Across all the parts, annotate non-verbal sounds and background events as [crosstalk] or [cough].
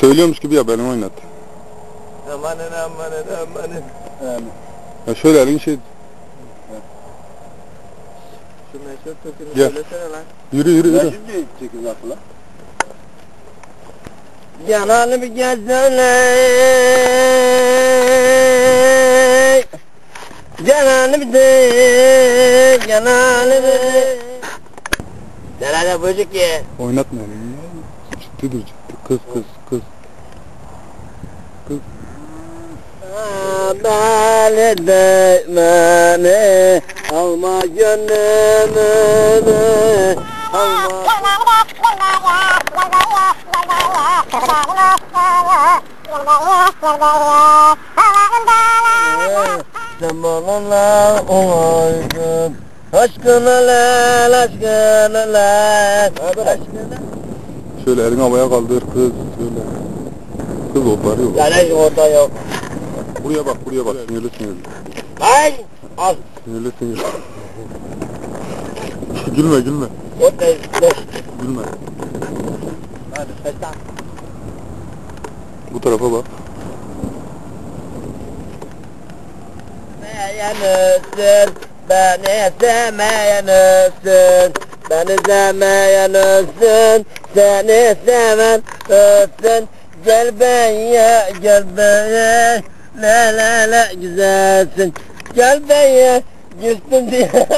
Söylüyormuş gibi ya benim oynat. Amanın amanın amanın. Yani. Ya şöyle elin şey Şu meşhur türkünü Gel. söylesene lan. yürü yürü Ya yürü. şimdi çekiz lafı lan. Yananı bir gezene. Yananı bir de. Yananı bir de. Nerede böcek ye? Oynatma elini. Dur ciddi. Kız kız kız. Beni değmeni alma gönlümü alma sen bana olaydın aşkına lan aşkına lan aşkına Şöyle elini havaya kaldır kız. Şöyle. Kız oparıyor. Garaj orada yok Buraya bak buraya bak. Sinirli sinirli. Ay al Sinirli sinirli. gülme gülme. o tezde Gülme. Hadi fesat Bu tarafa bak. Sevmeyenüsün, beni sevmeyenüsün, beni sevmeyenüsün, seni seven ölsün. Gel beye, gel beye, la la la güzelsin. Gel beye, gülsün diye. [laughs]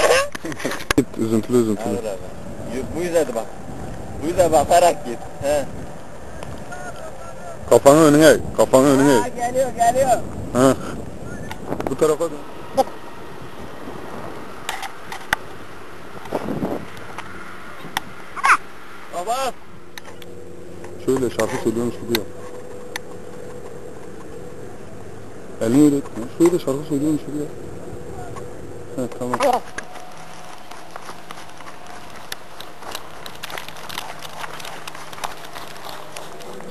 Üzüntülü üzüntülü. Bu yüzden bak. Bu yüzden bakarak git. He. Kafanı önüne. Kafanı önüne eğ. geliyor, geliyor. Ha. Bu tarafa dön. Baba. Şöyle şarkı söylüyormuş gibi yap. Elini öyle etme. Şöyle şarkı söylüyormuş gibi yap. He tamam.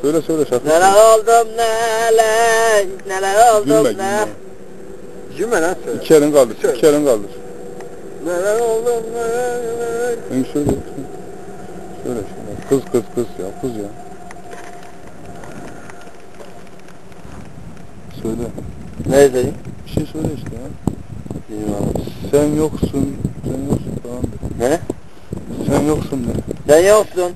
Söyle söyle şarkı söyle. Neler oldum neler, neler oldum Gülme neler. gülme. Lan söyle. İki elin kaldır. İki elin kaldır. Neler oldum neler. Sen şöyle. Şöyle şöyle. Kız kız kız ya. Kız ya. Söyle. Ne diyeyim? Bir şey söyle işte ya. Sen yoksun. Sen yoksun tamam de. Ne? Sen yoksun de. Sen yoksun.